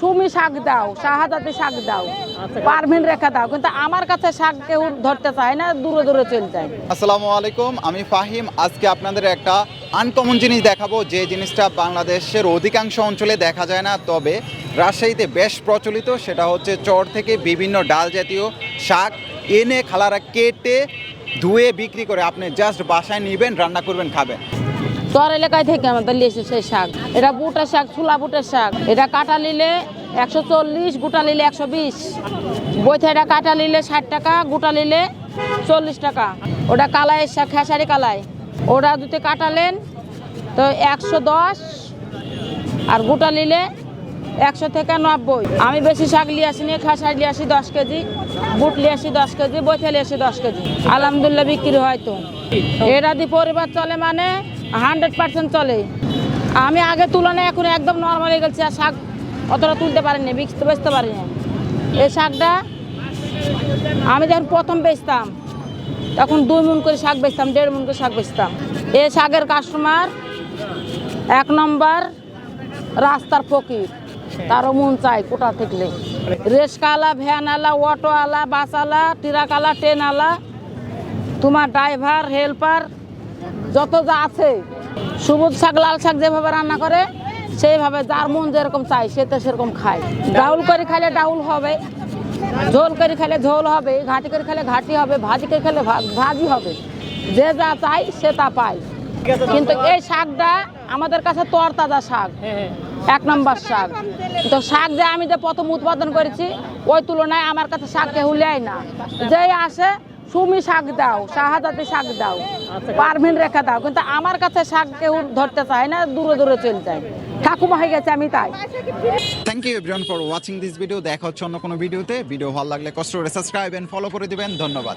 সুমি শাক দাও শাহাদাতে শাক দাও পারভিন রেখা দাও। কিন্তু আমার কাছে শাক কেউ ধরতে চায় না দূরে দূরে চলে যায়। আসসালামু আলাইকুম আমি ফাহিম। আজকে আপনাদের একটা আনকমন জিনিস দেখাবো যে জিনিসটা বাংলাদেশের অধিকাংশ অঞ্চলে দেখা যায় না। তবে রাজশাহীতে বেশ প্রচলিত সেটা হচ্ছে চর থেকে বিভিন্ন ডাল জাতীয় শাক এনে খালারা কেটে ধুয়ে বিক্রি করে। আপনি জাস্ট বাসায় নেবেন রান্না করবেন খাবেন। তোর এলাকায় থেকে আমাদের লিয়েছে সেই শাক। এটা বুটের শাক, ছোলা বুটের শাক। এটা কাটা নিলে একশো চল্লিশ, গোটা নিলে একশো বিশ। এটা কাটা নিলে ষাট টাকা, গোটা নিলে চল্লিশ টাকা। ওটা কালাইয়ের শাক, খেসারি কালাই। ওটা দুটো কাটালেন, তো একশো দশ, আর গোটা নিলে একশো থেকে নব্বই। আমি বেশি শাক নিয়ে আসি নিয়ে খেসারি নিয়ে আসি দশ কেজি, বুট নিয়ে আসি দশ কেজি বইতে নিয়ে আসি দশ কেজি। আলহামদুলিল্লাহ বিক্রি হয় তো। এটা দিয়ে পরিবার চলে মানে হান্ড্রেড পার্সেন্ট চলে। আমি আগে তুলনায় এখন একদম নর্মাল হয়ে গেছি, আর শাক অতটা তুলতে পারিনি, বিকতে বেচতে পারিনি। এই শাকটা আমি যখন প্রথম বেচতাম, তখন দুই মন করে শাক বেচতাম, দেড় মন করে শাক বেচতাম। এই শাকের কাস্টমার এক নম্বর রাস্তার ফকির। তারও মন চাই কোটা থেকে। রেসকালা ভ্যানওয়ালা অটোওয়ালা, বাসওয়ালা, ট্রাকওয়ালা, ট্রেনওয়ালা, তোমার ড্রাইভার হেল্পার যত যা আছে, সবুজ শাক, লাল শাক যেভাবে রান্না করে, সেইভাবে যার মন যেরকম চাই সে তো সেরকম খায়। ডাউল করে খাইলে ডাউল হবে, ঝোল করে খেলে ঝোল হবে, ঘাটি করে খেলে ঘাটি হবে, ভাজি করে খেলে ভা- ভাজি হবে। যে যা চাই সে তা পায়। কিন্তু এই শাকটা আমাদের কাছে তরতাজা শাক, এক নম্বর শাক। তো শাক যে আমি যে প্রথম উৎপাদন করেছি, ওই তুলনায় আমার কাছে শাক কেউ নেয় না। যেই আসে সুমি শাক দাও শাহাদাতে শাক দাও পারমিন রেখা দাও। কিন্তু আমার কাছে শাক কেউ ধরতে চায় না দূরে দূরে চলে যায়। ঠাকুমা হয়ে গেছে আমি তাই। Thank you everyone for watching this video দেখা হচ্ছে অন্য কোনো ভিডিওতে ভিডিও ভালো লাগলে কষ্ট করে সাবস্ক্রাইব এন্ড ফলো করে দিবেন। ধন্যবাদ।